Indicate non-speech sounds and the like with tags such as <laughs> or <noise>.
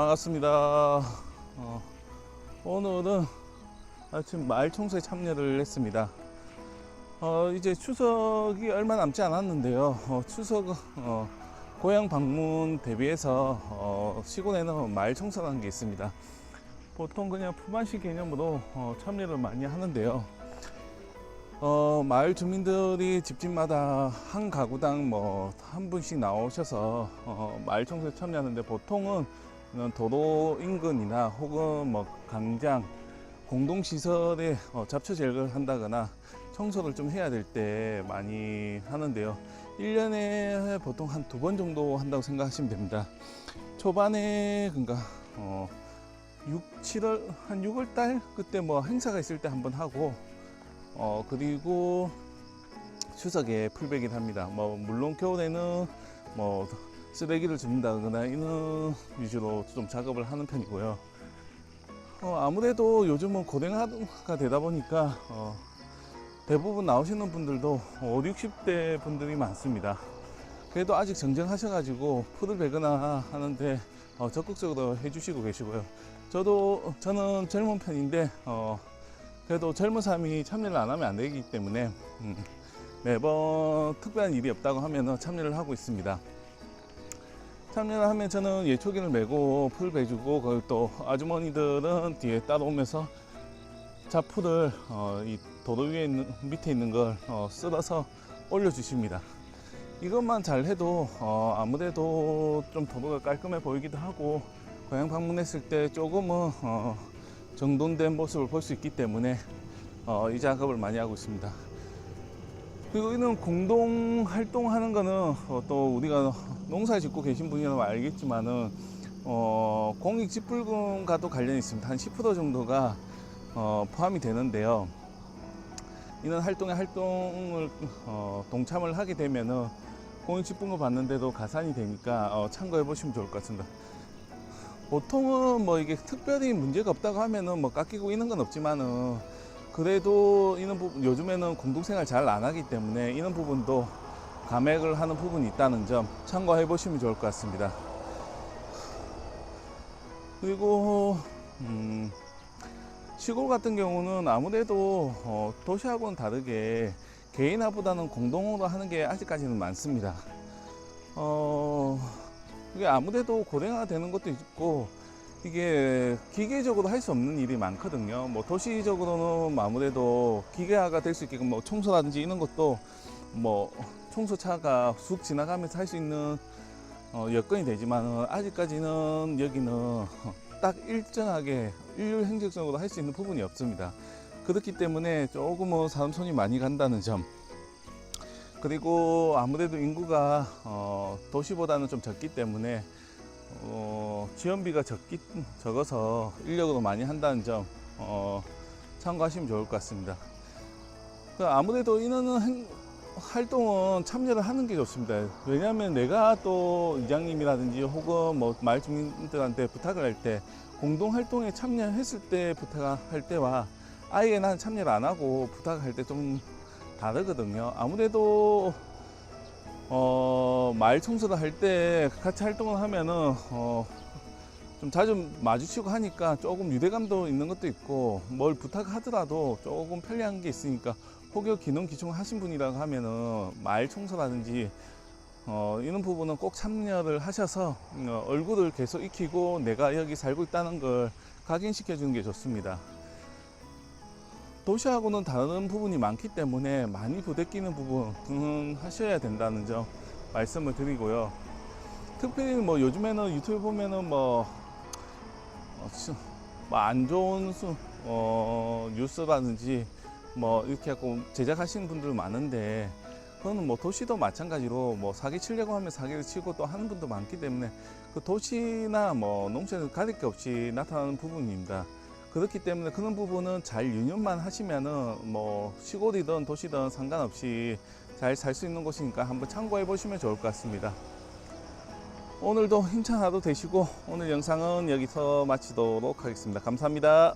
반갑습니다. 어, 오늘은 아침 마을 청소에 참여를 했습니다. 어, 이제 추석이 얼마 남지 않았는데요. 어, 추석 어, 고향 방문 대비해서 어, 시골에는 마을 청소라는 게 있습니다. 보통 그냥 품앗이 개념으로 어, 참여를 많이 하는데요. 어, 마을 주민들이 집집마다 한 가구당 뭐 한 분씩 나오셔서 어, 마을 청소에 참여하는데 보통은 도로 인근이나 혹은 뭐 강장 공동 시설에 어, 잡초 제거를 한다거나 청소를 좀 해야 될 때 많이 하는데요. 1년에 보통 한 두 번 정도 한다고 생각하시면 됩니다. 초반에 그러니까 어 6, 7월 한 6월 달 그때 뭐 행사가 있을 때 한번 하고 어 그리고 추석에 풀베기를 합니다. 뭐 물론 겨울에는 뭐 쓰레기를 줍는다거나 이런 위주로 좀 작업을 하는 편이고요. 어, 아무래도 요즘은 고령화가 되다 보니까 어, 대부분 나오시는 분들도 5, 60대 분들이 많습니다. 그래도 아직 정정하셔가지고 풀을 베거나 하는데 어, 적극적으로 해주시고 계시고요. 저도 저는 젊은 편인데 어, 그래도 젊은 사람이 참여를 안 하면 안 되기 때문에 음, 매번 특별한 일이 없다고 하면 참여를 하고 있습니다. 참여를 하면 저는 예초기를 메고 풀 베주고 그걸 또 아주머니들은 뒤에 따라오면서 자풀을 어, 이 도로 위에 있는, 밑에 있는 걸 어, 쓸어서 올려주십니다. 이것만 잘 해도 어, 아무래도 좀 도로가 깔끔해 보이기도 하고 고향 방문했을 때 조금은 어, 정돈된 모습을 볼 수 있기 때문에 어, 이 작업을 많이 하고 있습니다. 그리고 이는 공동 활동하는 거는 어, 또 우리가 농사 짓고 계신 분이라면 알겠지만은 어, 공익 직불금과도 관련이 있습니다. 한 10% 정도가 어, 포함이 되는데요. 이런 활동에 활동을 어, 동참을 하게 되면은 공익 직불금 받는데도 가산이 되니까 어, 참고해 보시면 좋을 것 같습니다. 보통은 뭐 이게 특별히 문제가 없다고 하면은 뭐 깎이고 있는 건 없지만은 그래도 이런 부분 요즘에는 공동생활 잘 안 하기 때문에 이런 부분도 감액을 하는 부분이 있다는 점 참고해 보시면 좋을 것 같습니다. 그리고 음, 시골 같은 경우는 아무래도 어, 도시하고는 다르게 개인화보다는 공동으로 하는 게 아직까지는 많습니다. 어, 이게 아무래도 고령화 되는 것도 있고 이게 기계적으로 할 수 없는 일이 많거든요. 뭐 도시적으로는 아무래도 기계화가 될 수 있게끔 뭐 청소라든지 이런 것도 뭐 청소차가 쑥 지나가면서 할 수 있는 어, 여건이 되지만 아직까지는 여기는 딱 일정하게 일률 행정적으로 할 수 있는 부분이 없습니다. 그렇기 때문에 조금은 사람 손이 많이 간다는 점. 그리고 아무래도 인구가 어, 도시보다는 좀 적기 때문에 어, 지원비가 적기, 적어서 인력으로 많이 한다는 점 어, 참고하시면 좋을 것 같습니다. 그 아무래도 행- 활동은 참여를 하는 게 좋습니다. 왜냐하면 내가 또 이장님이라든지 혹은 뭐 마을 주민들한테 부탁을 할 때 공동 활동에 참여했을 때 부탁할 때와 아예 난 참여를 안 하고 부탁할 때 좀 다르거든요. 아무래도 어, 마을 청소를 할 때 같이 활동을 하면은 어, 좀 자주 마주치고 하니까 조금 유대감도 있는 것도 있고 뭘 부탁하더라도 조금 편리한 게 있으니까 혹여 기능 기충 하신 분이라고 하면은 마을 청소라든지 어, 이런 부분은 꼭 참여를 하셔서 어, 얼굴을 계속 익히고 내가 여기 살고 있다는 걸 각인시켜 주는 게 좋습니다. 도시하고는 다른 부분이 많기 때문에 많이 부대끼는 부분은 <laughs> 하셔야 된다는 점 말씀을 드리고요. 특별히 뭐 요즘에는 유튜브 보면은 뭐, 뭐안 좋은 수, 어, 뉴스라든지 뭐 이렇게 하고 제작하시는 분들 많은데 그거는 뭐 도시도 마찬가지로 뭐 사기 치려고 하면 사기를 치고 또 하는 분도 많기 때문에 그 도시나 뭐 농촌에서 가릴 게 없이 나타나는 부분입니다. 그렇기 때문에 그런 부분은 잘 유념만 하시면은 뭐 시골이든 도시든 상관없이 잘 살 수 있는 곳이니까 한번 참고해 보시면 좋을 것 같습니다. 오늘도 힘찬 하루 되시고 오늘 영상은 여기서 마치도록 하겠습니다. 감사합니다.